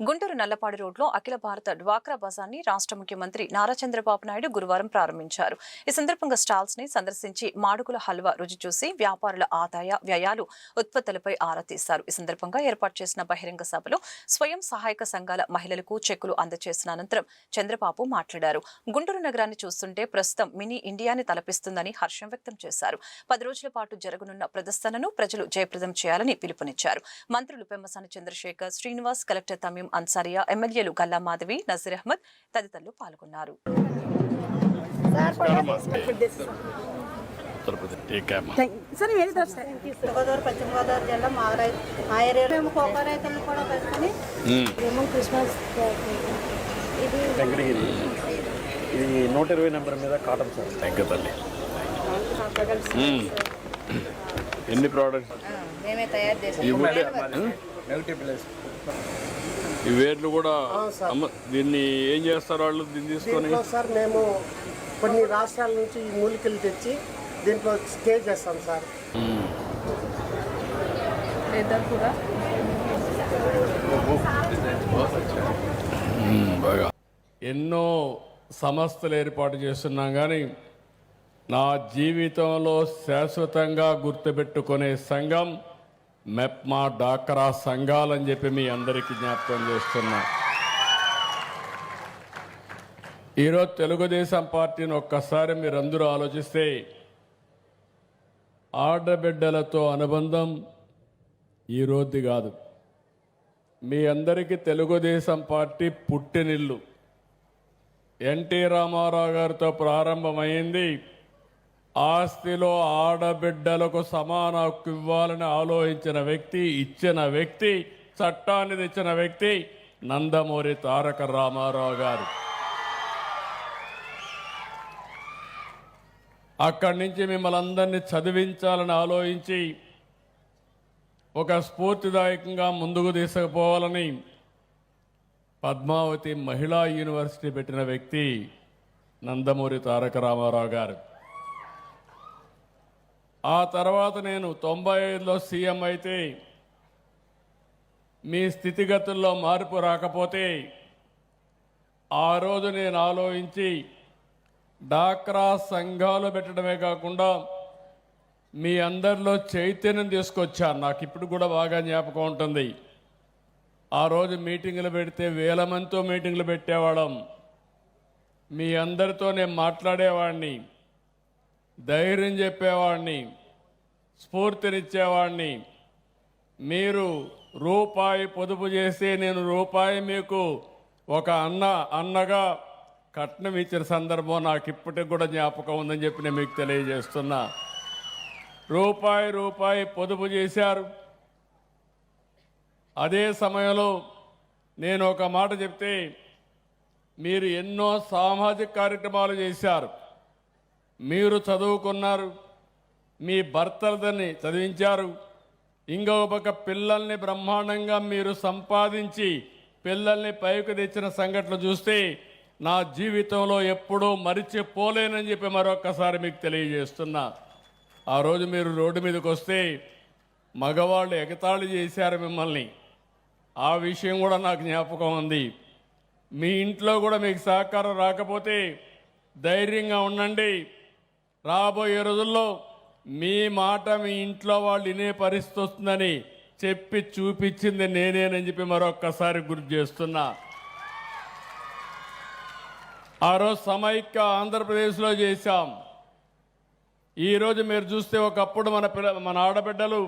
గుంటూరు నల్లపాడు రోడ్లో అఖిల భారత డ్వాక్రా బజార్ని రాష్ట్ర ముఖ్యమంత్రి నారా చంద్రబాబు నాయుడు గురువారం ప్రారంభించారు. ఈ సందర్భంగా స్టాల్స్ని సందర్శించి మాడుగుల హల్వా రుచి చూసి వ్యాపారుల ఆదాయ వ్యయాలు ఉత్పత్తులపై ఆరా తీశారు. ఈ సందర్భంగా ఏర్పాటు చేసిన బహిరంగ సభలో స్వయం సహాయక సంఘాల మహిళలకు చెక్కులు అందజేసిన అనంతరం చంద్రబాబు మాట్లాడారు. గుంటూరు నగరాన్ని చూస్తుంటే ప్రస్తుతం మినీ ఇండియాని తలపిస్తుందని హర్షం వ్యక్తం చేశారు. పది రోజుల పాటు జరగనున్న ప్రదర్శనను ప్రజలు జయప్రదం చేయాలని పిలుపునిచ్చారు. మంత్రులు పెమ్మసాని చంద్రశేఖర్ శ్రీనివాస్ కలెక్టర్ తమీం అన్సారియా ఎమ్మెల్యేలు గల్లా మాధవి నజీర్ అహ్మద్ తదితరులు పాల్గొన్నారు. సరే గోదావరి పశ్చిమ గోదావరి జిల్లా మా రై మా ఏరియాలో మేము కోకో రైతులను కూడా పెట్టుకొని ఏమో క్రిస్మస్ ఇది వెంకటగిరి. ఇది నూట ఇరవై నెంబర్ మీద కాటన్ సార్. ఎన్ని ప్రోడక్ట్స్ మేమే తయారు చేసాం. ఈ వేర్లు కూడా అమ్మ దీన్ని ఏం చేస్తారు వాళ్ళు? దీన్ని తీసుకొని సార్ మేము కొన్ని రాష్ట్రాల నుంచి ఈ మూలికలు తెచ్చి దీంట్లో స్టే చేస్తాం సార్. బాగా. ఎన్నో సంస్థలు ఏర్పాటు చేస్తున్నాం కానీ నా జీవితంలో శాశ్వతంగా గుర్తుపెట్టుకునే సంఘం మెప్మా డాక్రా సంఘాలని చెప్పి మీ అందరికీ జ్ఞాపకం చేస్తున్నా. ఈరోజు తెలుగుదేశం పార్టీని ఒక్కసారి మీరందరూ ఆలోచిస్తే ఆడబిడ్డలతో అనుబంధం ఈరోజు కాదు. మీ అందరికీ తెలుగుదేశం పార్టీ పుట్టినిల్లు. ఎన్టీ రామారావు గారితో ప్రారంభమైంది. ఆస్తిలో ఆడబిడ్డలకు సమాన హక్కు ఇవ్వాలని ఆలోచించిన వ్యక్తి ఇచ్చిన వ్యక్తి చట్టాన్ని తెచ్చిన వ్యక్తి నందమూరి తారక రామారావు గారు. అక్కడి నుంచి మిమ్మల్ని అందరినీ చదివించాలని ఆలోచించి ఒక స్ఫూర్తిదాయకంగా ముందుకు తీసుకుపోవాలని పద్మావతి మహిళా యూనివర్సిటీ పెట్టిన వ్యక్తి నందమూరి తారక రామారావు గారు. ఆ తర్వాత నేను తొంభై ఐదులో సీఎం అయితే మీ స్థితిగతుల్లో మార్పు రాకపోతే ఆ రోజు నేను ఆలోచించి డాక్రా సంఘాలు పెట్టడమే కాకుండా మీ అందరిలో చైతన్యం తీసుకొచ్చాను. నాకు ఇప్పుడు కూడా బాగా జ్ఞాపకం ఉంటుంది. ఆ రోజు మీటింగులు పెడితే వేల మందితో మీటింగులు పెట్టేవాళ్ళం. మీ అందరితో నేను మాట్లాడేవాడిని. ధైర్యం చెప్పేవాడిని స్ఫూర్తినిచ్చేవాడిని. మీరు రూపాయి పొదుపు చేస్తే నేను రూపాయి మీకు ఒక అన్న అన్నగా కట్నం ఇచ్చిన సందర్భం నాకు ఇప్పటికి కూడా జ్ఞాపకం ఉందని చెప్పి నేను మీకు తెలియజేస్తున్నా. రూపాయి రూపాయి పొదుపు చేశారు. అదే సమయంలో నేను ఒక మాట చెప్తే మీరు ఎన్నో సామాజిక కార్యక్రమాలు చేశారు. మీరు చదువుకున్నారు మీ భర్తలని చదివించారు ఇంకా ఒక పిల్లల్ని బ్రహ్మాండంగా మీరు సంపాదించి పిల్లల్ని పైకి తెచ్చిన సంఘటనలు చూస్తే నా జీవితంలో ఎప్పుడూ మరిచిపోలేనని చెప్పి మరొక్కసారి మీకు తెలియజేస్తున్నా. ఆ రోజు మీరు రోడ్డు మీదకి వస్తే మగవాళ్ళు ఎగతాళి చేశారు మిమ్మల్ని. ఆ విషయం కూడా నాకు జ్ఞాపకం ఉంది. మీ ఇంట్లో కూడా మీకు సహకారం రాకపోతే ధైర్యంగా ఉండండి. రాబోయే రోజుల్లో మీ మాట మీ ఇంట్లో వాళ్ళు వినే పరిస్థితి వస్తుందని చెప్పి చూపించింది నేనేనని చెప్పి మరొక్కసారి గుర్తు చేస్తున్నా. ఆ రోజు సమైక్య ఆంధ్రప్రదేశ్లో చేశాం. ఈరోజు మీరు చూస్తే ఒకప్పుడు మన పిల్ల మన ఆడబిడ్డలు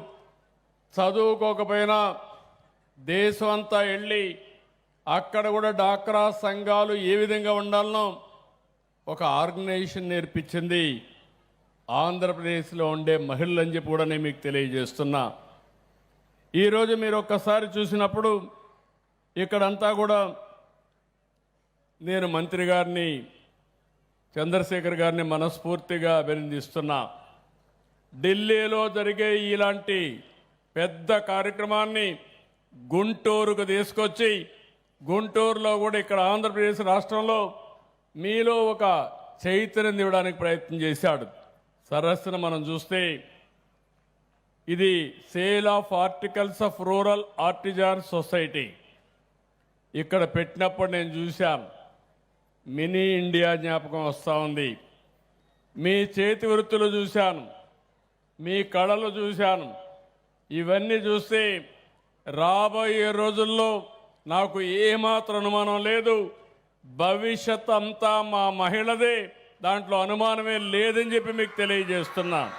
చదువుకోకపోయినా దేశం అంతా వెళ్ళి అక్కడ కూడా డాక్రా సంఘాలు ఏ విధంగా ఉండాలనో ఒక ఆర్గనైజేషన్ నేర్పించింది. ఆంధ్రప్రదేశ్లో ఉండే మహిళలు అని చెప్పి కూడా నేను మీకు తెలియజేస్తున్నా. ఈరోజు మీరు ఒక్కసారి చూసినప్పుడు ఇక్కడంతా కూడా నేను మంత్రి గారిని చంద్రశేఖర్ గారిని మనస్ఫూర్తిగా అభినందిస్తున్నా. ఢిల్లీలో జరిగే ఇలాంటి పెద్ద కార్యక్రమాన్ని గుంటూరుకు తీసుకొచ్చి గుంటూరులో కూడా ఇక్కడ ఆంధ్రప్రదేశ్ రాష్ట్రంలో మీలో ఒక చైతన్యం ఇవ్వడానికి ప్రయత్నం చేశాడు. సరస్సును మనం చూస్తే ఇది sale of articles of rural artisan society. ఇక్కడ పెట్టినప్పుడు నేను చూశాను మినీ ఇండియా జ్ఞాపకం వస్తూ ఉంది. మీ చేతి వృత్తులు చూశాను మీ కళలు చూశాను ఇవన్నీ చూస్తే రాబోయే రోజుల్లో నాకు ఏమాత్రం అనుమానం లేదు. భవిష్యత్ అంతా మా మహిళదే. దాంట్లో అనుమానమే లేదని చెప్పి మీకు తెలియజేస్తున్నాను